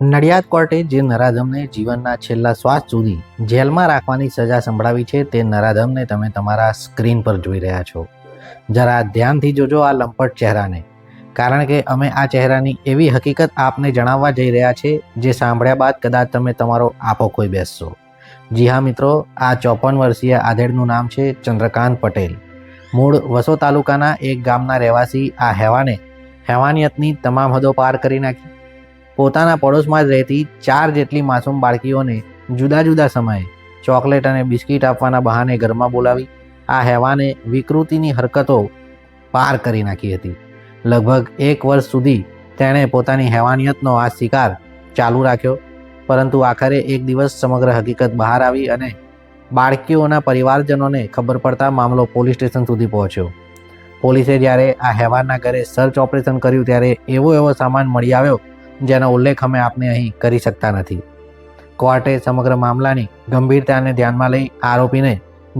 નડિયાદ કોર્ટે જે નરાધમને જીવનના છેલ્લા શ્વાસ સુધી જેલમાં રાખવાની સજા સંભળાવી છે તે નરાધમને તમે તમારા સ્ક્રીન પર જોઈ રહ્યા છો. જરા ધ્યાનથી જોજો આ લંપટ ચહેરાને. કારણ કે અમે આ ચહેરાની એવી હકીકત આપને જણાવવા જઈ રહ્યા છે, જે સાંભળ્યા બાદ કદાચ તમે તમારો આપો કોઈ બેસશો. જી હા મિત્રો, આ ચોપન વર્ષીય આધેડનું નામ છે ચંદ્રકાંત પટેલ. મૂળ વસો તાલુકાના એક ગામના રહેવાસી આ હેવાને હેવાનિયતની તમામ હદો પાર કરી નાખી. પોતાના પડોશમાં જ રહેતી ચાર જેટલી માસૂમ બાળકીઓને જુદા જુદા સમયે ચોકલેટ અને બિસ્કિટ આપવાના બહાને ઘરમાં બોલાવી, આ હેવાને વિકૃતિની હરકતો પાર કરી નાખી હતી. લગભગ એક વર્ષ સુધી તેણે પોતાની હેવાનિયતનો આ શિકાર ચાલુ રાખ્યો, પરંતુ આખરે એક દિવસ સમગ્ર હકીકત બહાર આવી અને બાળકીઓના પરિવારજનોને ખબર પડતા મામલો પોલીસ સ્ટેશન સુધી પહોંચ્યો. પોલીસે જ્યારે આ હેવાનના ઘરે સર્ચ ઓપરેશન કર્યું ત્યારે એવો એવો સામાન મળી આવ્યો જેનો ઉલ્લેખ અમે આપને અહીં કરી શકતા નથી. કોર્ટે સમગ્ર મામલાની ગંભીરતાને ધ્યાનમાં લઈ આરોપીને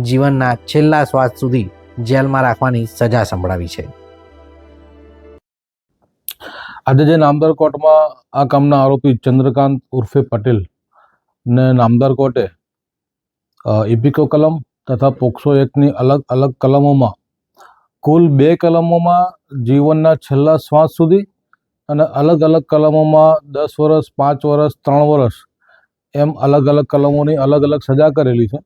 જીવનના છેલ્લા શ્વાસ સુધી જેલમાં રાખવાની સજા સંભળાવી છે. આજે જે નામદાર કોર્ટમાં આ કામના આરોપી ચંદ્રકાંત ઉર્ફે પટેલ ને નામદાર કોર્ટે ઇપિકો કલમ તથા પોક્સો એક્ટની અલગ અલગ કલમોમાં, કુલ બે કલમોમાં જીવનના છેલ્લા શ્વાસ સુધી અને અલગ અલગ કલમોમાં દસ વર્ષ પાંચ વર્ષ ત્રણ વર્ષ એમ અલગ અલગ કલમોની અલગ અલગ સજા કરેલી છે.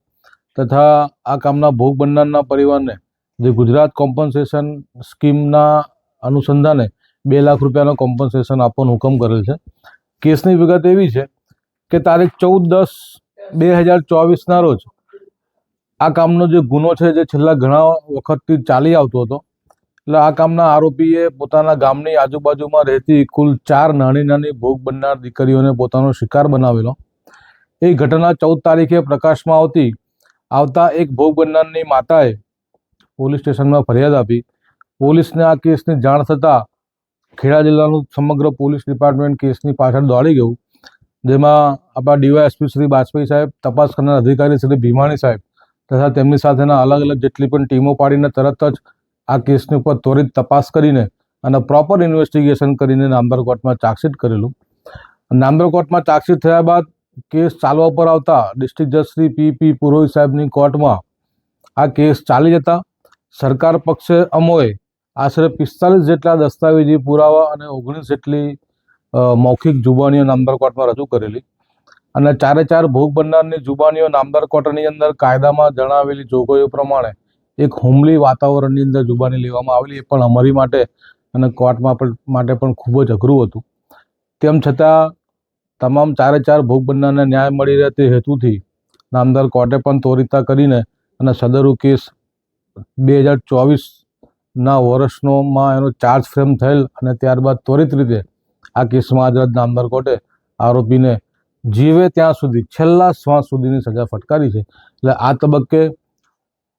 તથા આ કામના ભોગ બનનારના પરિવારને જે ગુજરાત કોમ્પન્સેશન સ્કીમના અનુસંધાને બે લાખ રૂપિયાનો કોમ્પન્સેશન આપવાનો હુકમ કરેલ છે. કેસની વિગત એવી છે કે તારીખ ચૌદ દસ બે હજાર ચોવીસના રોજ આ કામનો જે ગુનો છે જે છેલ્લા ઘણા વખતથી ચાલી આવતો હતો એટલે આ કામના આરોપીએ પોતાના ગામની આજુબાજુમાં રહેતી કુલ ચાર નાની નાની ભોગ બનનાર દીકરીઓને પોતાનો શિકાર બનાવેલો. એ ઘટના ચૌદ તારીખે પ્રકાશમાં આવતી. આવતા એક ભોગ બનનારની માતાએ પોલીસ સ્ટેશનમાં ફરિયાદ આપી. પોલીસને આ કેસની જાણ થતાં ખેડા જિલ્લાનું સમગ્ર પોલીસ ડિપાર્ટમેન્ટ કેસની પાછળ દોડી ગયું. જેમાં આપણા ડીવાયએસપી શ્રી બાજપેયી સાહેબ, તપાસ કરનાર અધિકારી શ્રી ભીમાણી સાહેબ તથા તેમની સાથેના અલગ અલગ જેટલી પણ ટીમો પાડીને તરત જ આ કેસની ઉપર ત્વરિત તપાસ કરીને અને પ્રોપર ઇન્વેસ્ટિગેશન કરીને નામદાર કોર્ટમાં ચાર્જશીટ કરેલું. નામદાર કોર્ટમાં ચાર્જશીટ થયા બાદ કેસ ચાલવા પર આવતા ડિસ્ટ્રિક્ટ જજ શ્રી પી પી પુરોહિત સાહેબની કોર્ટમાં આ કેસ ચાલી જતા સરકાર પક્ષે અમોએ આશરે પિસ્તાલીસ જેટલા દસ્તાવેજી પુરાવા અને ઓગણીસ જેટલી મૌખિક જુબાનીઓ નામદાર કોર્ટમાં રજૂ કરેલી. અને ચારે ચાર ભોગ બનનારની જુબાનીઓ નામદાર કોર્ટની અંદર કાયદામાં જણાવેલી જોગવાઈઓ પ્રમાણે એક હોમલી વાતાવરણની અંદર જુબાની લેવામાં આવેલી એ પણ અમારી માટે અને કોર્ટમાં પણ માટે પણ ખૂબ જ અઘરું હતું. તેમ છતાં તમામ ચારે ચાર ભોગ બનનારને ન્યાય મળી રહે તે હેતુથી નામદાર કોર્ટે પણ ત્વરિતતા કરીને અને સદરુ કેસ બે હજાર ચોવીસના વર્ષનોમાં એનો ચાર્જ ફ્રેમ થયેલ અને ત્યારબાદ ત્વરિત રીતે આ કેસમાં આજ નામદાર કોર્ટે આરોપીને જીવે ત્યાં સુધી, છેલ્લા શ્વાસ સુધીની સજા ફટકારી છે. એટલે આ તબક્કે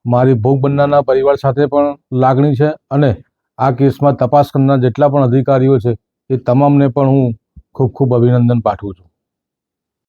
મારી ભોગ બનનારના પરિવાર સાથે પણ લાગણી છે અને આ કેસમાં તપાસ કરનાર જેટલા પણ અધિકારીઓ છે એ તમામને પણ હું ખૂબ ખૂબ અભિનંદન પાઠવું છું.